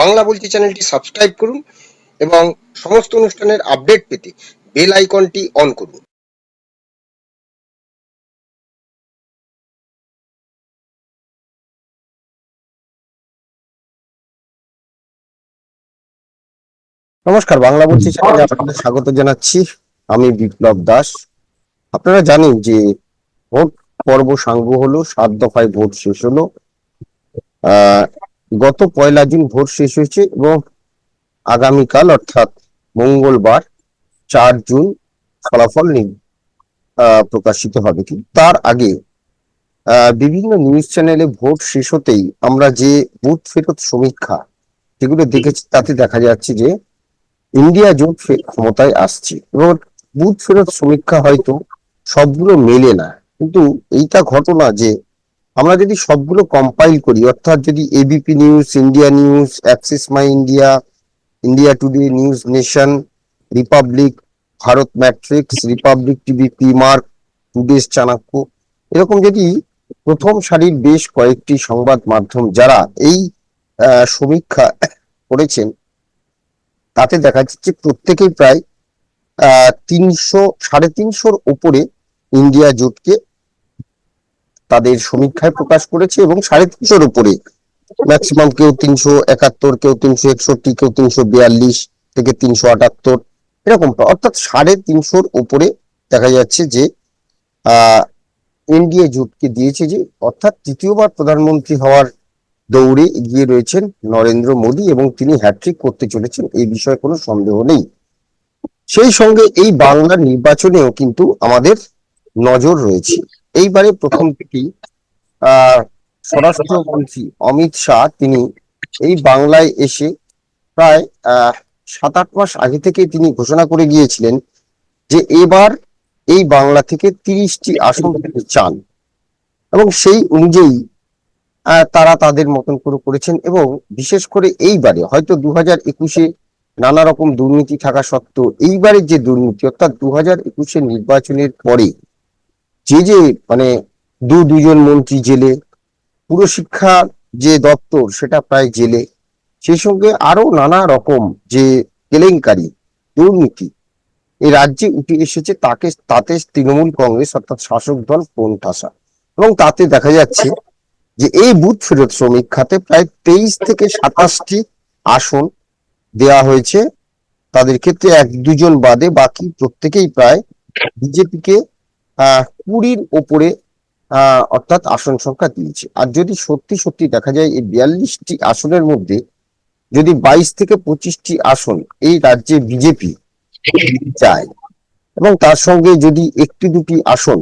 বাংলা বলছি চ্যানেলটি সাবস্ক্রাইব করুন এবং সমস্ত অনুষ্ঠানের আপডেট পেতে বেল আইকনটি অন করুন। নমস্কার, বাংলা বলছি চ্যানেলে আপনাদের স্বাগত জানাচ্ছি। আমি বিপ্লব দাস। আপনারা জানেন যে ভোট পর্ব সাঙ্গ হলো, সাত দফায় ভোট শেষ হলো। গত পয়লা জুন ভোট শেষ হয়েছে এবং আগামীকাল অর্থাৎ মঙ্গলবার চার জুন ফলাফল প্রকাশিত হবে। কিন্তু তার আগে বিভিন্ন নিউজ চ্যানেলে ভোট শেষ হতেই আমরা যে বুথ ফেরত সমীক্ষা যেগুলো দেখেছি তাতে দেখা যাচ্ছে যে ইন্ডিয়া জোট ক্ষমতায় আসছে এবং বুথ ফেরত সমীক্ষা হয়তো সবগুলো মেলে না। কিন্তু এইটা ঘটনা যে আমরা যদি সবগুলো কম্পাইল করি, অর্থাৎ যদি ABP News India News Axis My India India Today News Nation Republic Bharat Matrix Republic TV PMARQ Today's Chanakya এরকম যদি প্রথম সারির বেশ কয়েকটি সংবাদ মাধ্যম যারা এই সমীক্ষা করেছেন, তাতে দেখা যাচ্ছে প্রত্যেকেই প্রায় তিনশো, সাড়ে তিনশোর উপরে ইন্ডিয়া জোটকে তাদের সমীক্ষায় প্রকাশ করেছে এবং সাড়ে তিনশোর উপরে। ম্যাক্সিমাম কেউ তিনশো একাত্তর, কেউ তিনশো একষট্টি, কেউ তিনশো বিয়াল্লিশ থেকে তিনশো আটাত্তর। এরকম অর্থাৎ সাড়ে তিনশোর উপরে দেখা যাচ্ছে যে আহ এনডিএ জোটকে দিয়েছে যে, অর্থাৎ তৃতীয়বার প্রধানমন্ত্রী হওয়ার দৌড়ে এগিয়ে রয়েছেন নরেন্দ্র মোদী এবং তিনি হ্যাট্রিক করতে চলেছেন, এই বিষয়ে কোনো সন্দেহ নেই। সেই সঙ্গে এই বাংলার নির্বাচনেও কিন্তু আমাদের নজর রয়েছে। এইবারে প্রথম থেকেই স্বরাষ্ট্রমন্ত্রী অমিত শাহ তিনি এই বাংলায় এসে প্রায় সাত আট মাস আগে থেকে তিনি ঘোষণা করে গিয়েছিলেন যে এবার এই বাংলা থেকে তিরিশটি আসন তিনি চান। এবং সেই অনুযায়ী তারা তাদের মতন করে করেছেন এবং বিশেষ করে এইবারে, হয়তো দু হাজার একুশে নানা রকম দুর্নীতি থাকা সত্ত্বেও এইবারের যে দুর্নীতি, অর্থাৎ দু হাজার একুশের নির্বাচনের পরে যে যে মানে দু দুজন মন্ত্রী জেলে, পুরো শিক্ষা যে দপ্তর সেটা প্রায় জেলে, সেই সঙ্গে আরও নানা রকম যে কেলেঙ্কারি, দুর্নীতি এই রাজ্যে উঠে এসেছে তাকে, তাতে তৃণমূল কংগ্রেস অর্থাৎ শাসক দল কোণঠাসা এবং তাতে দেখা যাচ্ছে যে এই বুথ ফেরত সমীক্ষাতে প্রায় তেইশ থেকে সাতাশটি আসন দেয়া হয়েছে। তাদের ক্ষেত্রে এক দুজন বাদে বাকি প্রত্যেকেই প্রায় বিজেপিকে কুড়ির ওপরে অর্থাৎ আসন সংখ্যা দিয়েছে। আর যদি সত্যি সত্যি দেখা যায়, এই বিয়াল্লিশটি আসনের মধ্যে যদি বাইশ থেকে পঁচিশটি আসন এই রাজ্যে বিজেপি চায়, এবং তার সঙ্গে যদি একটি দুটি আসন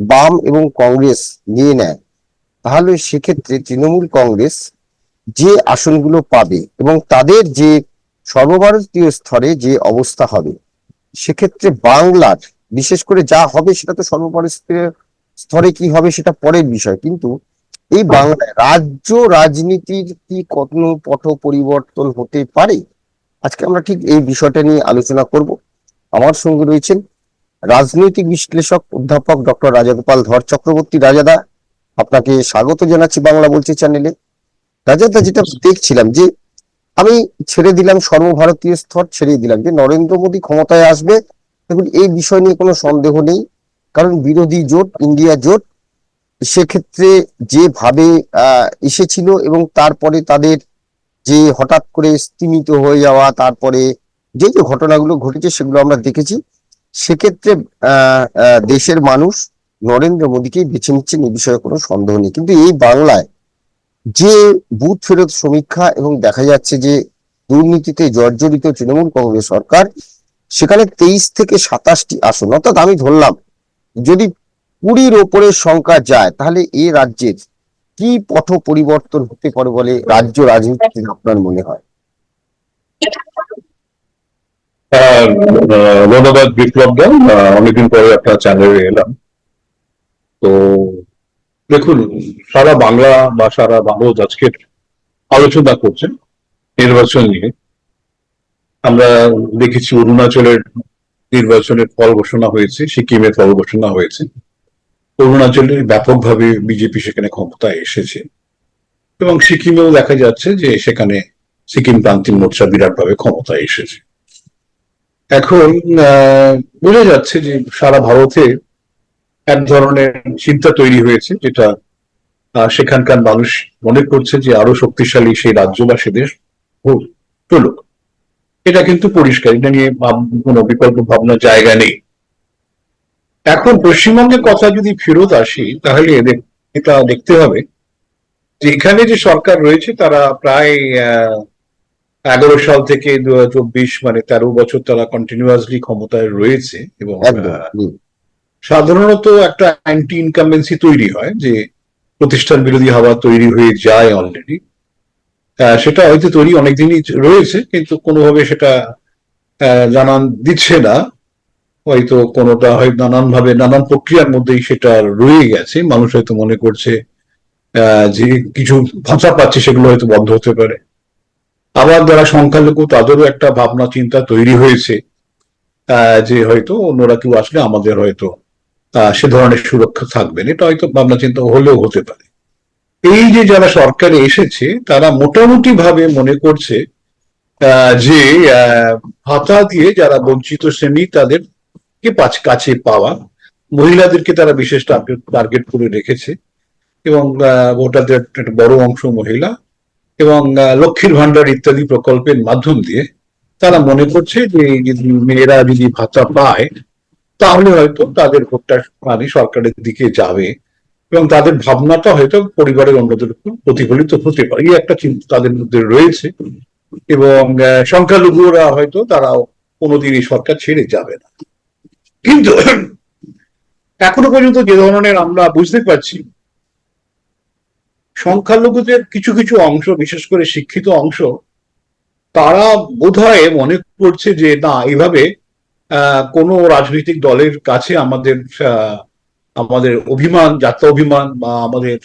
বাম এবং কংগ্রেস নিয়ে নেয়, তাহলে সেক্ষেত্রে তৃণমূল কংগ্রেস যে আসনগুলো পাবে এবং তাদের যে সর্বভারতীয় স্তরে যে অবস্থা হবে, সেক্ষেত্রে বাংলার বিশেষ করে যা হবে সেটা তো সর্বভারতীয় স্তরে কি হবে সেটা পরের বিষয়। কিন্তু এই বাংলায় রাজ্য রাজনীতির কি কত পথ পরিবর্তন হতে পারে? আজকে আমরা ঠিক এই বিষয়টা নিয়ে আলোচনা করব। আমার সঙ্গে রয়েছেন রাজনৈতিক বিশ্লেষক অধ্যাপক ডক্টর রাজাগোপাল ধর চক্রবর্তী। রাজাদা আপনাকে স্বাগত জানাচ্ছি বাংলা বলছি চ্যানেলে। রাজাদা যেটা দেখছিলাম যে আমি ছেড়ে দিলাম সর্বভারতীয় স্তর, ছেড়ে দিলাম যে নরেন্দ্র মোদী ক্ষমতায় আসবে দেখুন, এই বিষয় নিয়ে কোনো সন্দেহ নেই। কারণ বিরোধী জোট, ইন্ডিয়া জোট, সেক্ষেত্রে যেভাবে এসেছিল এবং তারপরে তাদের যে হঠাৎ করে স্তিমিত হয়ে যাওয়া, তারপরে যে যে ঘটনাগুলো ঘটেছে সেগুলো আমরা দেখেছি, সেক্ষেত্রে দেশের মানুষ নরেন্দ্র মোদীকেই বেছে নিচ্ছেন এই বিষয়ে কোনো সন্দেহ নেই। কিন্তু এই বাংলায় যে বুথ ফেরত সমীক্ষা এবং দেখা যাচ্ছে যে দুর্নীতিতে জর্জরিত তৃণমূল কংগ্রেস সরকার সেখানে তেইশ থেকে সাতাশটি আসন অর্থাৎ আমি ধরলাম যদি কুড়ির ওপরের সংখ্যা যায় তাহলে এ রাজ্যের কি পথ পরিবর্তন হতে পারে বলে রাজ্য রাজনীতি আপনার মনে হয়? ধন্যবাদ বিপ্লব দা। আহ, অনেকদিন পরে আপনার চ্যানেলে এলাম। তো দেখুন সারা বাংলা বা সারা ভারত আজকের আলোচনা করছেন নির্বাচন নিয়ে। আমরা দেখেছি অরুণাচলের নির্বাচনের ফল ঘোষণা হয়েছে, সিকিমের ফল ঘোষণা হয়েছে। অরুণাচলে ব্যাপকভাবে বিজেপি সেখানে ক্ষমতায় এসেছে। এবং সিকিমেও দেখা যাচ্ছে যে সেখানে সিকিম ক্রান্তি মোর্চা বিরাটভাবে ক্ষমতায় এসেছে। এখন বোঝা যাচ্ছে যে সারা ভারতে এক ধরনের চিন্তা তৈরি হয়েছে, যেটা সেখানকার মানুষ মনে করছে যে আরও শক্তিশালী সেই রাজ্য বা সে দেশ চলুক। এটা কিন্তু পরিষ্কার এটা নিয়ে কোনো বিকল্প ভাবনার জায়গা নেই। এখন পশ্চিমবঙ্গের কথা যদি ফেরত আসি তাহলে এদের এটা দেখতে হবে যে এখানে যে সরকার রয়েছে তারা প্রায় এগারো সাল থেকে দু চব্বিশ মানে তেরো বছর তারা কন্টিনিউয়াসলি ক্ষমতায় রয়েছে এবং সাধারণত একটা অ্যান্টি ইনকামেন্সি তৈরি হয় যে প্রতিষ্ঠান বিরোধী হাওয়া তৈরি হয়ে যায় অলরেডি সেটা হয়তো তৈরি অনেকদিনই রয়েছে, কিন্তু কোনোভাবে সেটা জানান দিচ্ছে না। হয়তো কোনোটা হয় নানান ভাবে নানান প্রক্রিয়ার মধ্যেই সেটা রয়ে গেছে। মানুষ হয়তো মনে করছে যে কিছু ভাষা পাচ্ছে, সেগুলো হয়তো বন্ধ হতে পারে। আবার যারা সংখ্যালঘু, তাদেরও একটা ভাবনা, চিন্তা তৈরি হয়েছে যে হয়তো অন্যরা কেউ আসলে আমাদের হয়তো সে ধরনের সুরক্ষা থাকবে না। এটা হয়তো ভাবনা, চিন্তা হলেও হতে পারে। এই যে যারা সরকারে এসেছে, তারা মোটামুটি ভাবে মনে করছে যে ভাতা দিয়ে যারা বঞ্চিত শ্রেণি, তাদেরকে কাছে পাওয়া, মহিলাদেরকে তারা বিশেষ টার্গেট করে রেখেছে এবং ভোটারদের একটা বড় অংশ মহিলা এবং লক্ষ্মীর ভান্ডার ইত্যাদি প্রকল্পের মাধ্যম দিয়ে তারা মনে করছে যে মেয়েরা যদি ভাতা পায়, তাহলে হয়তো তাদের ভোটটা মানে সরকারের দিকে যাবে। এবং তাদের ভাবনাটা হয়তো পরিবারের অন্যদের উপর প্রতিফলিত হতে পারে। এই একটা চিন্তা তাদের মধ্যে রয়েছে। এবং সংখ্যালঘুরা হয়তো তারাও কোনোদিন এই সরকার ছেড়ে যাবে না। কিন্তু, এখনও পর্যন্ত যে ধরনের আমরা বুঝতে পারছি, সংখ্যালঘুদের কিছু কিছু অংশ, বিশেষ করে শিক্ষিত অংশ, তারা বোধহয় মনে করছে যে, না, এইভাবে কোনো রাজনৈতিক দলের কাছে আমাদের আমাদের অভিমান, যাত্রা অভিমান বা আমাদের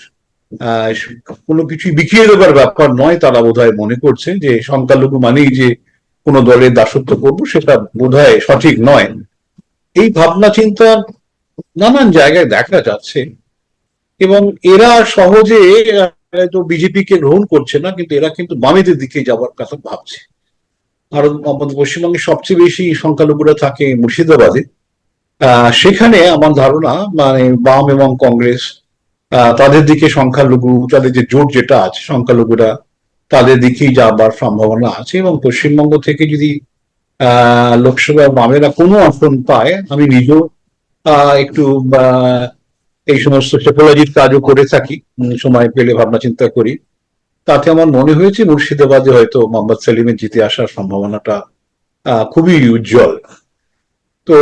কোনো কিছু বিকিয়ে দেবার ব্যাপার নয় তারা বোধহয় মনে করছে যে সংখ্যালঘু মানেই যে কোনো দলের দাসত্ব করব সেটা বোধহয় সঠিক নয়। এই ভাবনা চিন্তা নানান জায়গায় দেখা যাচ্ছে এবং এরা সহজে তো বিজেপি কে গ্রহণ করছে না, কিন্তু এরা কিন্তু বামেদের দিকে যাওয়ার কথা ভাবছে। আর আমাদের পশ্চিমবঙ্গে সবচেয়ে বেশি সংখ্যালঘুরা থাকে মুর্শিদাবাদে। সেখানে আমার ধারণা মানে বাম এবং কংগ্রেস তাদের দিকে সংখ্যালঘু, তাদের যে জোট যেটা আছে, সংখ্যালঘুরা, তাদের দিকেই যাবার সম্ভাবনা আছে এবং পশ্চিমবঙ্গ থেকে যদি লোকসভা বামেরা কোনো আসন পায়, আমি নিজেও একটু এই সমস্ত সেপোলজির কাজও করে থাকি সময় পেলে ভাবনা চিন্তা করি। তাতে আমার মনে হয়েছে মুর্শিদাবাদে হয়তো মোহাম্মদ সেলিমের জিতে আসার সম্ভাবনাটা খুবই উজ্জ্বল। তো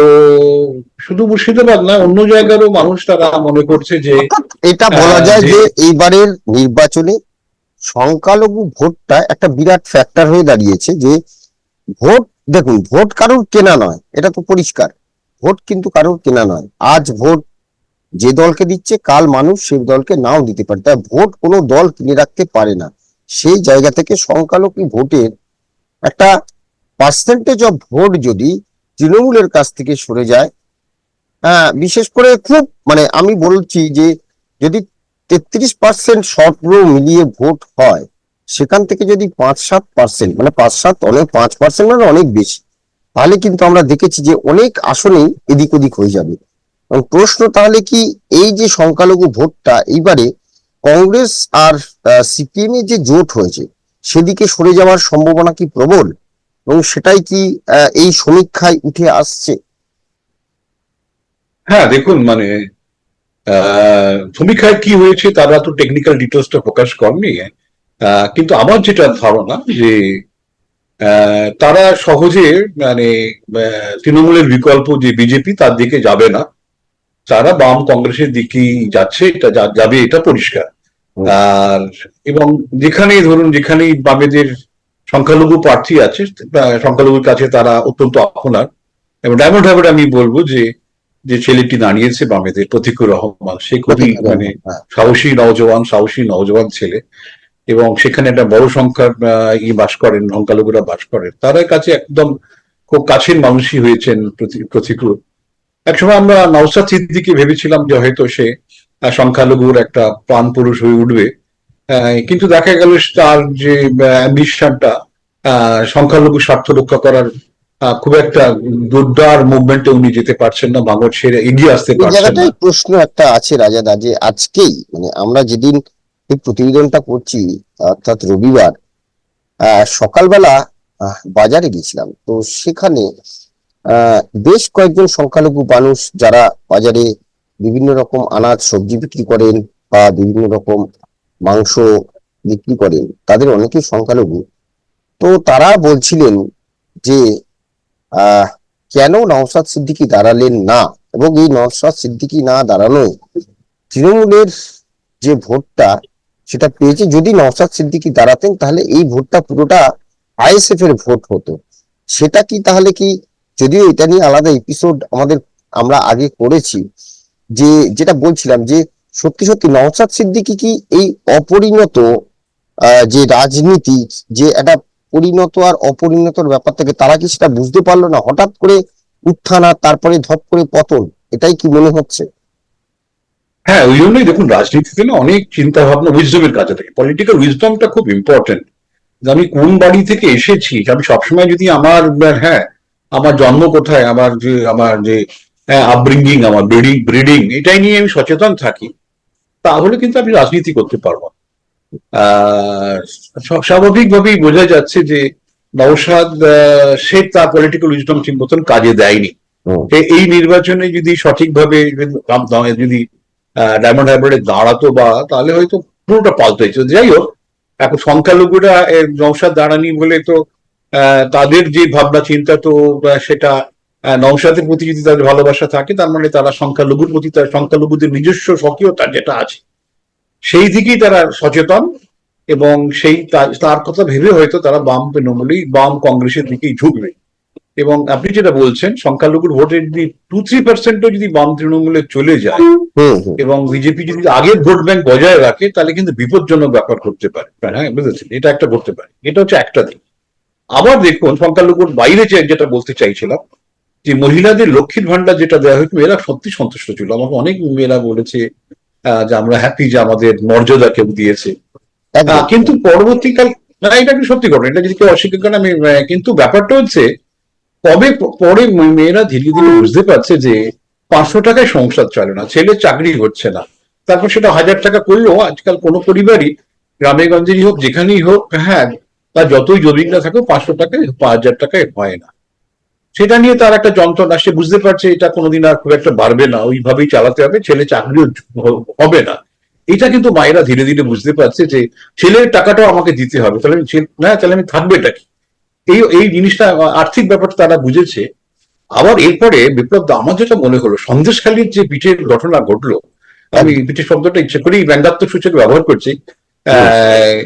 শুধু মুর্শিদাবাদ না অন্য জায়গারও মানুষ তারা মনে করছে যে এটা বলা যায় যে- এইবারের নির্বাচনে সংখ্যালঘু ভোটটা একটা বিরাট ফ্যাক্টর হয়ে দাঁড়িয়েছে যে ভোট দেখুন ভোট কারোর কেনা নয় এটা তো পরিষ্কার। ভোট কিন্তু কারোর কেনা নয়। আজ ভোট যে দলকে দিচ্ছে কাল মানুষ সেই দলকে নাও দিতে পারে। তাই ভোট কোনো দল কিনে রাখতে পারে না। সেই জায়গা থেকে সংখ্যালঘু ভোটের একটা পার্সেন্টেজ অফ ভোট যদি তৃণমূলের কাছ থেকে সরে যায়। হ্যাঁ বিশেষ করে খুব মানে আমি বলছি যে যদি তেত্রিশ পার্সেন্ট শর্ট মিলিয়ে ভোট হয়, সেখান থেকে যদি পাঁচ সাত পার্সেন্ট মানে পাঁচ সাত অনেক, পাঁচ পার্সেন্ট মানে অনেক বেশি, তাহলে কিন্তু আমরা দেখেছি যে অনেক আসনেই এদিক ওদিক হয়ে যাবে। এবং প্রশ্ন তাহলে কি, এই যে সংখ্যালঘু ভোটটা, এইবারে কংগ্রেস আর সিপিএম এর যে জোট হয়েছে, সেদিকে সরে যাওয়ার সম্ভাবনা কি প্রবল? এবং সেটাই কি এই সমীক্ষায় উঠে আসছে? হ্যাঁ দেখুন মানে সমীক্ষায় কি হয়েছে তারা তো টেকনিক্যাল ডিটেলসটা প্রকাশ করেনি। কিন্তু আমার যেটা ধারণা যে তারা সহজে মানে তৃণমূলের বিকল্প যে বিজেপি তার দিকে যাবে না। তারা বাম কংগ্রেসের দিকেই যাচ্ছে এটা যাবে এটা পরিষ্কার। আর এবং যেখানেই ধরুন যেখানেই বামেদের সংখ্যালঘু প্রার্থী আছে সংখ্যালঘুর কাছে তারা অত্যন্ত আপনার এবং ডায়মন্ড হারবার আমি বলব যে যে ছেলেটি দাঁড়িয়েছে বামেদের প্রতিকুর রহমান সে খুবই মানে হ্যাঁ, সাহসী নওজওয়ান সাহসী নওজওয়ান ছেলে। এবং সেখানে একটা বড় সংখ্যার ই বাস করেন সংখ্যালঘুরা বাস করেন। তাদের কাছে একদম খুব কাছের মানুষই হয়েছেন প্রতি- প্রতিকূল একসময় আমরা নওসাদ সিদ্দিকি ভেবেছিলাম যে হয়তো সে সংখ্যালঘুর একটা প্রাণ পুরুষ হয়ে উঠবে। কিন্তু দেখা গেল তার যে অ্যাম্বিশনটা সংখ্যালঘু স্বার্থ রক্ষা করার খুব একটা জোরদার মুভমেন্টে উনি যেতে পারছেন না ভাঙর ছেড়ে এগিয়ে আসতে পারছেন না। প্রশ্ন একটা আছে রাজাদা যে আজকেই মানে আমরা যেদিন এই প্রতিবেদনটা করছি অর্থাৎ রবিবার সকালবেলা বাজারে গেছিলাম তো সেখানে আহ, বেশ কয়েকজন সংখ্যালঘু মানুষ যারা বাজারে বিভিন্ন রকম আনাজ সবজি বিক্রি করেন বা বিভিন্ন রকম মাংস বিক্রি করেন তাদের অনেকেই সংখ্যালঘু। তো তারা বলছিলেন যে কেন নওসাদ সিদ্দিকী দাঁড়ালেন না? এবং এই নওশাদ সিদ্দিকী না দাঁড়ানোয় তৃণমূলের যে ভোটটা সেটা পেয়েছে, যদি নওসাদ সিদ্দিকী দাঁড়াতেন তাহলে এই ভোটটা পুরোটা আইএসএফ এর ভোট হতো। সেটা কি তাহলে কি, যদিও এটা নিয়ে আলাদা এপিসোড আমাদের আমরা আগে করেছি, যে, যেটা বলছিলাম যে সত্যি সত্যি নওশাদ সিদ্দিকী কি এই অপরিণত যে রাজনীতি, যে একটা পরিণত আর অপরিণতর ব্যাপার থেকে তারা কি সেটা বুঝতে পারল না? হঠাৎ করে উত্থান আর তারপরে ধপ করে পতন, এটাই কি মনে হচ্ছে? হ্যাঁ ওই জন্যই দেখুন, রাজনীতিতে না অনেক চিন্তা ভাবনা উইজডমের কাজে থাকে। পলিটিক্যাল উইজডমটা খুব ইম্পর্টেন্ট আমি কোন বাড়ি থেকে এসেছি আমি সবসময় যদি আমার হ্যাঁ আমার জন্ম কোথায়, আমার যে আমার যে আপব্রিঙ্গিং আমার ব্রিডিং ব্রিডিং এটাই নিয়ে আমি সচেতন থাকি। তাহলে কিন্তু আমি রাজনীতি করতে পারব স্বাভাবিকভাবেই বোঝা যাচ্ছে যে নওশাদ সে তার পলিটিক্যাল উইজডম ঠিক মতন কাজে দেয়নি। এই নির্বাচনে যদি সঠিকভাবে যদি- ডায়মন্ড হারবারে দাঁড়াতো বা তাহলে হয়তো পুরোটা পাল্টাইছে যাই হোক এখন সংখ্যালঘুরা নৌসাদ দাঁড়ানি বলে তো আহ, তাদের যে ভাবনা চিন্তা তো সেটা নওশাদের প্রতি যদি তাদের ভালোবাসা থাকে তার মানে তারা সংখ্যালঘুর প্রতি তার সংখ্যালঘুদের নিজস্ব স্বকীয়তা যেটা আছে সেই দিকেই তারা সচেতন এবং সেই তার কথা ভেবে হয়তো তারা বাম তৃণমূলই বাম কংগ্রেসের দিকেই ঝুঁকবে। এবং আপনি যেটা বলছেন সংখ্যালঘুর ভোটের যদি টু থ্রি পার্সেন্টও যদি বাম তৃণমূলে চলে যায় এবং বিজেপি যদি আগের ভোট ব্যাংক বজায় রাখে তাহলে কিন্তু বিপজ্জনক ব্যাপার করতে পারে। হ্যাঁ বুঝেছেন? এটা একটা করতে পারে। এটা হচ্ছে একটা দিক। আবার দেখুন সংখ্যালঘুর বাইরে যেটা বলতে চাইছিলাম যে মহিলাদের লক্ষ্মীর ভান্ডার যেটা দেওয়া হয়েছে মেয়েরা সত্যি সন্তুষ্ট ছিল। আমাকে অনেক মেয়েরা বলেছে যে আমরা হ্যাপি যে আমাদের মর্যাদা কেউ দিয়েছে। কিন্তু পরবর্তীকাল না এটা কিন্তু সত্যি ঘটনা এটা যদি কেউ অস্বীকার করে আমি কিন্তু ব্যাপারটা হচ্ছে কবে পরে মেয়েরা ধীরে ধীরে বুঝতে পারছে যে পাঁচশো টাকায় সংসার চলে না ছেলে চাকরি হচ্ছে না। তারপর সেটা হাজার টাকা করলেও আজকাল কোনো পরিবারই গ্রামে গঞ্জেরই হোক যেখানেই হোক হ্যাঁ তার যতই জমিন না থাকুক পাঁচশো টাকায় পাঁচ হাজার টাকায় হয় না। সেটা নিয়ে তার একটা যন্ত্রণা সে বুঝতে পারছে এটা কোনোদিন আর খুব একটা বাড়বে না ওইভাবেই চালাতে হবে ছেলে চাকরিও হবে না। এটা কিন্তু মায়েরা ধীরে ধীরে বুঝতে পারছে যে ছেলের টাকাটাও আমাকে দিতে হবে। তাহলে আমি না তাহলে আমি থাকবে এটা কি? এই এই জিনিসটা আর্থিক ব্যাপারটা তারা বুঝেছে। আবার এরপরে বিপ্লব দা আমার যেটা মনে হলো সন্দেশখালীর যে পিঠের ঘটনা ঘটলো আমি পিঠের শব্দটা ইচ্ছে করেই ব্যঙ্গাত্মক সূচক ব্যবহার করছি আহ,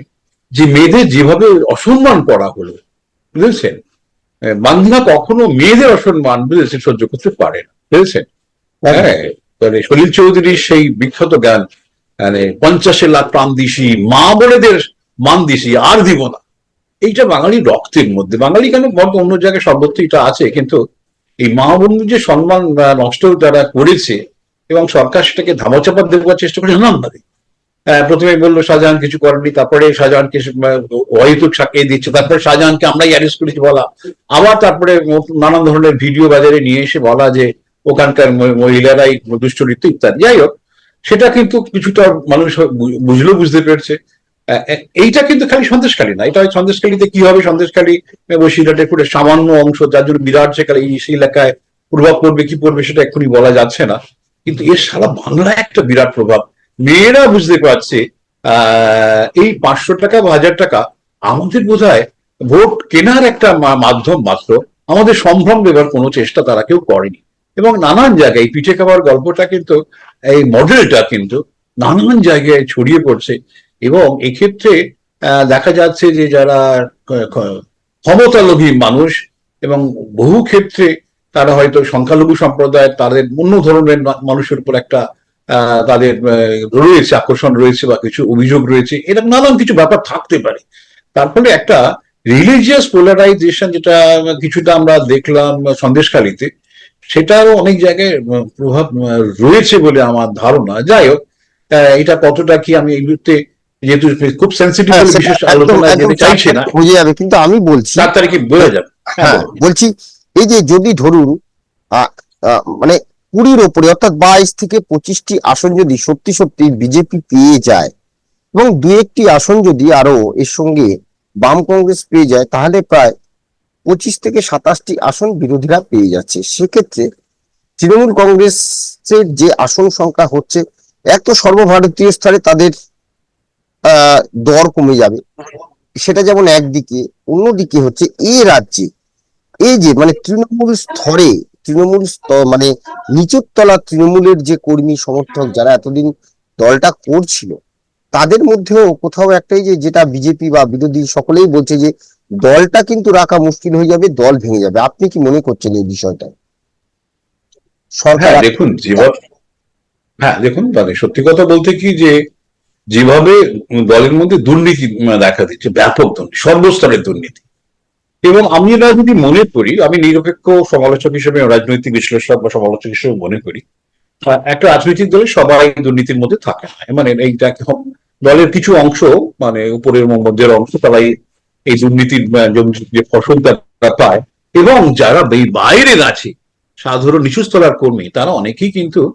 যে মেয়েদের যেভাবে অসম্মান করা হলো বুঝেছেন? বাংলা কখনো মেয়েদের অসম্মান বুঝেছেন সহ্য করতে পারে না বুঝেছেন? হ্যাঁ। মানে সলিল চৌধুরীর সেই বিখ্যাত গান মানে পঞ্চাশে লাখ প্রাণ দিশি মা বোনেদের মান দিশি আর দিব না। এইটা বাঙালি রক্তের মধ্যে। বাঙালি কেন বলতো অন্য জায়গায় সর্বত্র এটা আছে কিন্তু এই মা বন্ধুর যে সম্মান নষ্ট তারা করেছে এবং সরকার সেটাকে ধামাচাপা দেওয়ার চেষ্টা করে নানানভাবে আহ, প্রথমে বলল, শাহজাহান কিছু করেনি। তারপরে শাহজাহানকে অহেতুক সাকিয়ে দিচ্ছে। তারপরে শাহজাহানকে আমরাই অ্যারেস্ট করেছি বলা। আবার তারপরে নানান ধরনের ভিডিও বাজারে নিয়ে এসে বলা যে, ওখানকার মহিলারাই দুশ্চরিত্র ইত্যাদি। যাই হোক, সেটা কিন্তু কিছুটা মানুষ বু- বুঝলেও বুঝতে পেরেছে। এইটা কিন্তু খালি সন্দেশখালী না। এটা ওই সন্দেশখালীতে কি হবে? সন্দেশখালী বসিরহাটের পুরো সামান্য অংশ, যার জন্য বিরাট সেখানে এই এলাকায় প্রভাব পড়বে, কি পড়বে, সেটা এক্ষুনি বলা যাচ্ছে না। কিন্তু এর সারা বাংলায় একটা বিরাট প্রভাব। মেয়েরা বুঝতে পারছে এই পাঁচশো টাকা বা হাজার টাকা আমাদের বোধ ভোট কেনার একটা মাধ্যম মাত্র, আমাদের সম্ভ্রম দেবার কোনো চেষ্টা তারা কেউ করেনি। এবং নানান জায়গায় পিঠে খাবার গল্পটা কিন্তু, এই মডেলটা কিন্তু নানান জায়গায় ছড়িয়ে পড়ছে। এবং এক্ষেত্রে দেখা যাচ্ছে যে যারা ক্ষমতালোভী মানুষ এবং বহু ক্ষেত্রে তারা হয়তো সংখ্যালঘু সম্প্রদায়, তাদের অন্য ধরনের মানুষের উপর একটা তাদের রয়েছে আকর্ষণ রয়েছে বা কিছু অভিযোগ রয়েছে এরকম নানান কিছু ব্যাপার থাকতে পারে। তারপরে একটা রিলিজিয়াস পোলারাইজেশন যেটা কিছুটা আমরা দেখলাম সন্দেশখালীতে সেটারও অনেক জায়গায় প্রভাব রয়েছে বলে আমার ধারণা। যাই হোক এটা কতটা কি আমি এই মুহূর্তে যেহেতু খুব সেন্সিটিভ হ্যাঁ, বিশেষ আলোচনা যেতে চাইছে না। বুঝে যাবে কিন্তু আমি বলছি চার তারিখে বোঝা যাবে? হ্যাঁ বলছি এই যে যদি ধরুন মানে কুড়ির ওপরে, অর্থাৎ বাইশ থেকে পঁচিশটি আসন যদি সত্যি সত্যি বিজেপি পেয়ে যায় এবং দু একটি আসন যদি আরও এর সঙ্গে বাম কংগ্রেস পেয়ে যায়, তাহলে প্রায় পঁচিশ থেকে সাতাশটি আসন বিরোধীরা পেয়ে যাচ্ছে। সেক্ষেত্রে তৃণমূল কংগ্রেসের যে আসন সংখ্যা হচ্ছে, এক তো সর্বভারতীয় স্তরে তাদের দর কমে যাবে। সেটা যেমন একদিকে, অন্যদিকে হচ্ছে এই রাজ্যে। এই যে মানে তৃণমূল স্তরে তৃণমূল মানে নিচুর তলা তৃণমূলের যে কর্মী সমর্থক যারা এতদিন দলটা করছিল তাদের মধ্যেও কোথাও একটাই যে যেটা বিজেপি বা বিরোধী সকলেই বলছে যে দলটা কিন্তু রাখা মুশকিল হয়ে যাবে দল ভেঙে যাবে। আপনি কি মনে করছেন এই বিষয়টা সরকার হ্যাঁ দেখুন যেভাবে হ্যাঁ দেখুন মানে সত্যি কথা বলতে কি যে যেভাবে দলের মধ্যে দুর্নীতি দেখা দিচ্ছে ব্যাপক দুর্নীতি সর্বস্তরের দুর্নীতি এবং আমি এটা যদি মনে করি, আমি নিরপেক্ষ সমালোচক হিসেবে রাজনৈতিক বিশ্লেষক বা সমালোচক হিসেবে মনে করি একটা রাজনৈতিক দলে সবাই দুর্নীতির মধ্যে থাকে না। মানে এইটা দলের কিছু অংশ মানে উপরের মধ্যের অংশ, তারাই এই দুর্নীতির যে- ফসল তারা পায়। এবং যারা এই বাইরের আছে, সাধারণ নিচুস্তলার কর্মী, তারা অনেকেই কিন্তু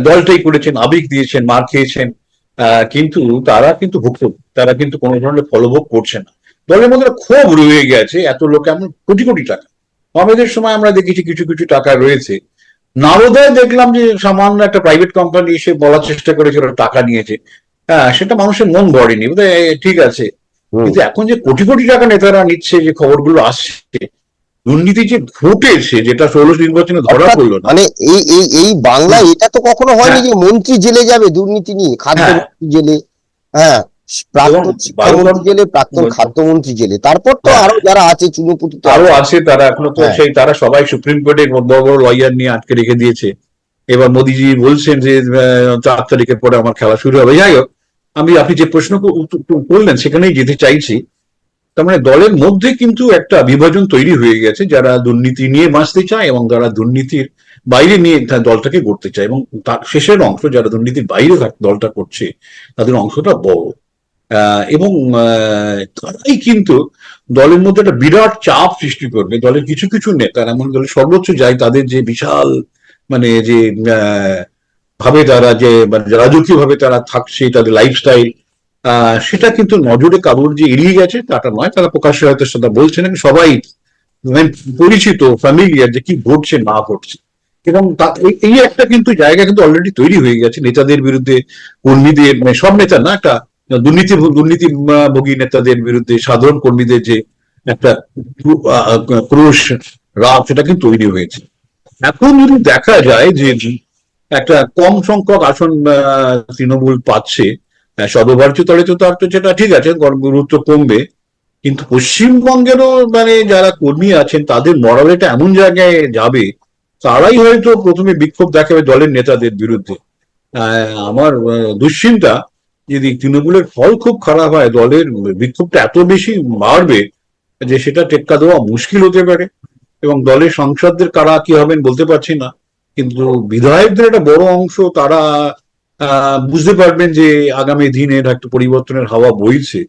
দলটাই করেছেন, আবেগ দিয়েছেন, মার খেয়েছেন কিন্তু তারা কিন্তু ভুক্ত তারা কিন্তু কোনো ধরনের ফলভোগ করছে না। দলের মধ্যে ক্ষোভ রয়ে গেছে এত লোক এমন কোটি কোটি টাকা। আমাদের সময় আমরা দেখেছি কিছু কিছু টাকা রয়েছে। নারদায় দেখলাম যে সামান্য একটা প্রাইভেট কোম্পানি এসে বলার চেষ্টা করেছে ওরা টাকা নিয়েছে। হ্যাঁ সেটা মানুষের মন ভরেনি ঠিক আছে। কিন্তু এখন যে কোটি কোটি টাকা নেতারা নিচ্ছে যে খবরগুলো আসছে দুর্নীতি যে ঘটেছে যেটা ষোলো নির্বাচনে ধরা পড়ল না। মানে এই এই এই বাংলা এটা তো কখনো হয়নি যে মন্ত্রী জেলে যাবে দুর্নীতি নিয়ে খাদ্যমন্ত্রী জেলে। হ্যাঁ। প্রাক্তন শিক্ষামন্ত্রী জেলে প্রাক্তন খাদ্যমন্ত্রী জেলে তারপর তো। আরও যারা আছে চুনোপুটি তো আরও আছে তারা এখনও তো হ্যাঁ। সেই তারা সবাই সুপ্রিম কোর্টে বড় বড় লয়ার নিয়ে আটকে রেখে দিয়েছে। এবার মোদিজি বলছেন যে চার তারিখের পরে আমার খেলা শুরু হবে। যাই হোক আমি আপনি যে প্রশ্ন করলেন সেখানেই যেতে চাইছি। তার মানে দলের মধ্যে কিন্তু একটা বিভাজন তৈরি হয়ে গেছে। যারা দুর্নীতি নিয়ে বাঁচতে চায় এবং যারা দুর্নীতির বাইরে নিয়ে দলটাকে করতে চায়। এবং তার শেষের অংশ যারা দুর্নীতির বাইরে দলটা করছে তাদের অংশটা বড়। এবং তারাই কিন্তু দলের মধ্যে একটা বিরাট চাপ সৃষ্টি করবে। দলের কিছু কিছু নেতা, এমন দলের সর্বোচ্চ যায় তাদের যে বিশাল মানে যে ভাবে তারা যে মানে রাজকীয় ভাবে তারা থাকছে তাদের লাইফস্টাইল সেটা কিন্তু নজরে কারোর যে এড়িয়ে গেছে, তাটা নয়। তারা প্রকাশ্যে হয়তো সেটা বলছেন এবং সবাই মানে পরিচিত ফ্যামিলিয়ার যে কি ঘটছে, না ঘটছে। এবং এই একটা কিন্তু জায়গা কিন্তু অলরেডি তৈরি হয়ে গেছে। নেতাদের বিরুদ্ধে, কর্মীদের মানে সব নেতা না, একটা দুর্নীতি দুর্নীতি ভোগী নেতাদের বিরুদ্ধে সাধারণ কর্মীদের যে একটা ক্রু- ক্রোশ রাগ সেটা কিন্তু তৈরি হয়েছে। এখন যদি দেখা যায় যে একটা কম সংখ্যক আসন তৃণমূল পাচ্ছে সর্বভারতীয় তলে তো তার তো যেটা ঠিক আছে গর- গুরুত্ব কমবে, কিন্তু পশ্চিমবঙ্গেরও মানে যারা কর্মী আছেন, তাদের মরালেটা এমন জায়গায় যাবে, তারাই হয়তো প্রথমে বিক্ষোভ দেখাবে দলের নেতাদের বিরুদ্ধে। আমার দুশ্চিন্তা যদি তৃণমূলের ফল খুব খারাপ হয়, দলের বিক্ষোভটা এত বেশি বাড়বে যে সেটা টেক্কা দেওয়া মুশকিল হতে পারে। এবং দলের সংসদদের কারা কি হবেন বলতে পারছি না। কিন্তু বিধায়কদের একটা বড় অংশ তারা বুঝতে পারবেন যে আগামী দিনের একটা পরিবর্তনের হাওয়া বইছে।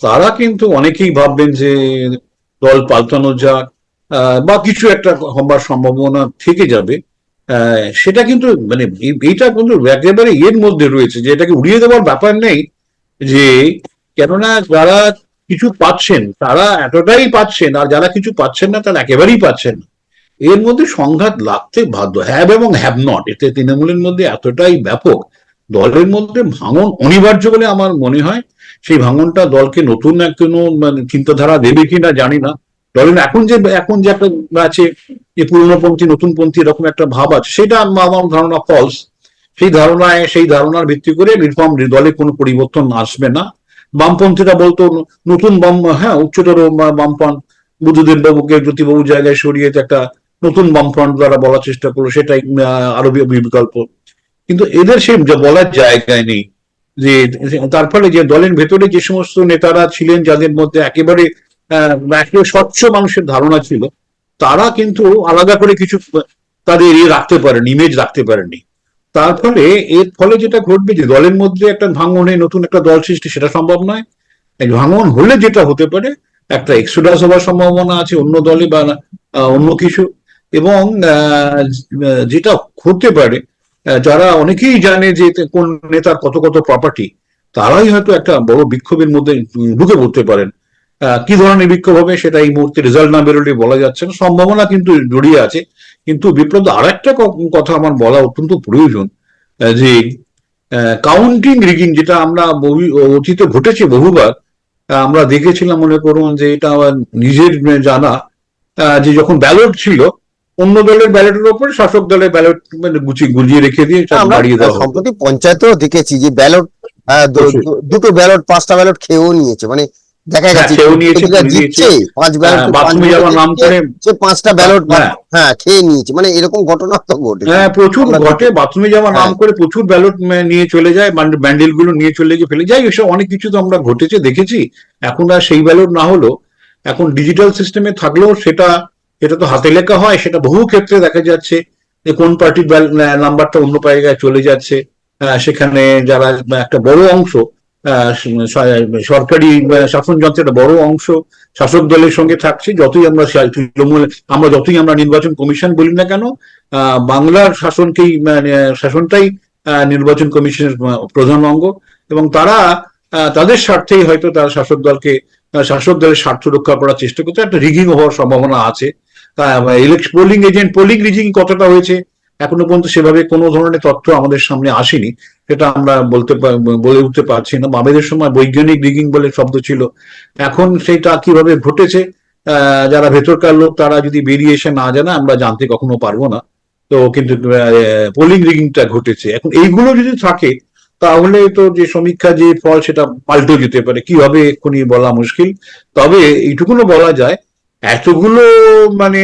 তারা কিন্তু অনেকেই ভাববেন যে দল পাল্টানো যাক বা কিছু একটা হবার সম্ভাবনা থেকে যাবে। সেটা কিন্তু মানে এইটা কিন্তু একেবারে এর মধ্যে রয়েছে, যে এটাকে উড়িয়ে দেওয়ার ব্যাপার নেই, যে কেননা যারা কিছু পাচ্ছেন, তারা এতটাই পাচ্ছেন, আর যারা কিছু পাচ্ছেন না, তারা একেবারেই পাচ্ছেন না। এর মধ্যে সংঘাত লাগতে বাধ্য হ্যাভ এবং হ্যাভ নট এতে তৃণমূলের মধ্যে এতটাই ব্যাপক, দলের মধ্যে ভাঙন অনিবার্য বলে আমার মনে হয়। সেই ভাঙনটা দলকে নতুন এক কোনো মানে চিন্তাধারা দেবে কিনা জানি না। দলের এখন যে এখন যে একটা আছে যে পুরনোপন্থী নতুনপন্থী এরকম একটা ভাব আছে সেটা আমার ধারণা ফলস সেই ধারণায় সেই ধারণার ভিত্তি করে রিফর্ম দলে কোনো পরিবর্তন আসবে না। বামপন্থীরা বলতো নতুন বাম হ্যাঁ উচ্চতর বামপন্থ বুদ্ধদেব বাবুকে জ্যোতিবাবু জায়গায় সরিয়ে একটা নতুন বামফ্রন্ট দ্বারা বলার চেষ্টা করল সেটাই আহ, আরও বিকল্প। কিন্তু এদের সে বলার জায়গায় নেই যে তার ফলে যে দলের ভেতরে যে সমস্ত নেতারা ছিলেন যাদের মধ্যে একেবারে একেবারে স্বচ্ছ মানুষের ধারণা ছিল। তারা কিন্তু আলাদা করে কিছু তাদের ইয়ে রাখতে পারেনি ইমেজ রাখতে পারেননি তার ফলে এর ফলে যেটা ঘটবে যে দলের মধ্যে একটা ভাঙনে নতুন একটা দল সৃষ্টি, সেটা সম্ভব নয়। ভাঙন হলে যেটা হতে পারে, একটা এক্সোডাস হওয়ার সম্ভাবনা আছে অন্য দলে বা অন্য কিছু। এবং যেটা হতে পারে যারা অনেকেই জানে যে কোন নেতার কত কত প্রপার্টি তারাই হয়তো একটা বড় বিক্ষোভের মধ্যে ঢুকে পড়তে পারেন। কি ধরনের বিক্ষোভ হবে সেটা এই মুহূর্তে রেজাল্ট না বেরোলে বলা যাচ্ছে না। সম্ভাবনা কিন্তু জড়িয়ে আছে। কিন্তু বিপ্লব আর একটা কথা আমার বলা অত্যন্ত প্রয়োজন যে কাউন্টিং রিগিং যেটা আমরা অতীতে ঘটেছে বহুবার আমরা দেখেছিলাম মনে করুন যে এটা আমার নিজের জানা যে যখন ব্যালট ছিল অন্য দলের ব্যালটের ওপর শাসক দলের ব্যালট মানে গুছিয়ে গুজিয়ে রেখে দিয়ে বাড়িয়ে দেওয়া সম্প্রতি পঞ্চায়েতেও দেখেছি যে ব্যালট। দুটো ব্যালট পাঁচটা ব্যালট খেয়েও নিয়েছে। মানে দেখা হ্যাঁ, গেছে পাঁচ ব্যালট হ্যাঁ, বাথরুমে যাওয়ার নাম করে সে পাঁচটা ব্যালট হ্যাঁ। খেয়ে নিয়েছে। মানে এরকম ঘটনা তো ঘটে। হ্যাঁ প্রচুর ঘটে। বাথরুমে যাওয়ার নাম। করে প্রচুর ব্যালট নিয়ে চলে যায় ব্যান্ডেলগুলো নিয়ে চলে গিয়ে ফেলে যায় এসব অনেক কিছু তো আমরা ঘটেছে দেখেছি। এখন আর সেই ব্যালট না হলো। এখন ডিজিটাল সিস্টেমে থাকলেও সেটা এটা তো হাতে লেখা হয় সেটা বহু ক্ষেত্রে দেখা যাচ্ছে যে কোন পার্টির নাম্বারটা অন্য জায়গায় চলে যাচ্ছে। সেখানে যারা একটা বড় অংশ সরকারি শাসন যন্ত্রের বড় অংশ শাসক দলের সঙ্গে থাকছে। যতই আমরা তৃণমূল আমরা যতই আমরা নির্বাচন কমিশন বলি না কেন বাংলার শাসনকেই মানে, শাসনটাই নির্বাচন কমিশনের প্রধান অঙ্গ। এবং তারা তাদের স্বার্থেই হয়তো তারা শাসক দলকে শাসক দলের স্বার্থ রক্ষা করার চেষ্টা করছে। একটা রিগিং হওয়ার সম্ভাবনা আছে। পোলিং এজেন্ট পোলিং রিগিং কতটা হয়েছে এখনও পর্যন্ত সেভাবে কোনো ধরনের তথ্য আমাদের সামনে আসেনি। সেটা আমরা বলতে বলে উঠতে পারছি না। আমাদের সময় বৈজ্ঞানিক রিগিং বলে শব্দ ছিল। এখন সেটা কীভাবে ঘটেছে যারা ভেতরকার লোক, তারা যদি বেরিয়ে এসে না জানে, আমরা জানতে কখনো পারব না। তো কিন্তু পোলিং রিগিংটা ঘটেছে। এখন এইগুলো যদি থাকে, তাহলে তো যে সমীক্ষা যে ফল, সেটা পাল্টে যেতে পারে। কীভাবে এক্ষুনি বলা মুশকিল? তবে এইটুকুনো বলা যায়, এতগুলো মানে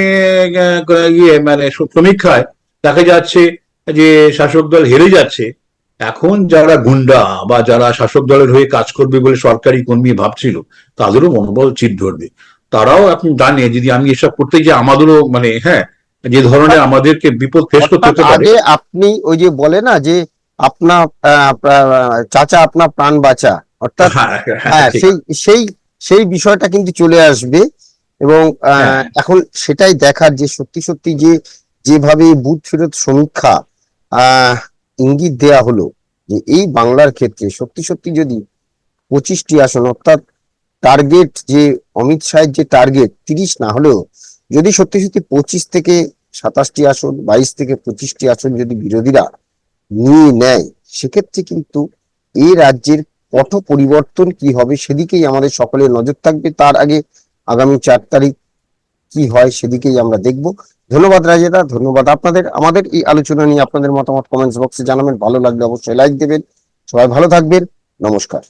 ইয়ে মানে সমীক্ষায় দেখা যাচ্ছে যে শাসক দল হেরে যাচ্ছে এখন যারা গুন্ডা বা যারা শাসক দলের হয়ে কাজ করবে বলে সরকারি কর্মী ভাবছিল তাদেরও মনোবল চিট ধরবে তারাও এখন জানে যদি আমি এসব করতে যে আমাদেরও মানে হ্যাঁ যে ধরনের আমাদেরকে বিপদ ফেস করতে হতে পারে আপনি ওই যে বলে না যে আপনা আহ, চাচা আপনা প্রাণ বাঁচা অর্থাৎ হ্যাঁ হ্যাঁ হ্যাঁ ঠিক। সেই সেই সেই বিষয়টা কিন্তু চলে আসবে এবং আহ, হ্যাঁ। এখন সেটাই দেখার যে সত্যি সত্যি যে যেভাবে বুথ ফেরত সমীক্ষা ইঙ্গিত দেয়া হলো যে এই বাংলার ক্ষেত্রে সত্যি সত্যি যদি পঁচিশটি আসন, অর্থাৎ টার্গেট যে অমিত শাহের যে টার্গেট তিরিশ না হলেও যদি সত্যি সত্যি পঁচিশ থেকে সাতাশটি আসন, বাইশ থেকে পঁচিশটি আসন যদি বিরোধীরা নিয়ে নেয়, সেক্ষেত্রে কিন্তু এই রাজ্যের পট পরিবর্তন কি হবে সেদিকেই আমাদের সকলের নজর থাকবে। তার আগে আগামী চার তারিখ কি হয় সেদিকেই আমরা দেখব। ধন্যবাদ রাজেদা, ধন্যবাদ আপনাদের। আমাদের এই আলোচনা নিয়ে আপনাদের মতামত কমেন্টস বক্সে জানাবেন। ভালো লাগলে অবশ্যই লাইক দেবেন। সবাই ভালো থাকবেন। নমস্কার।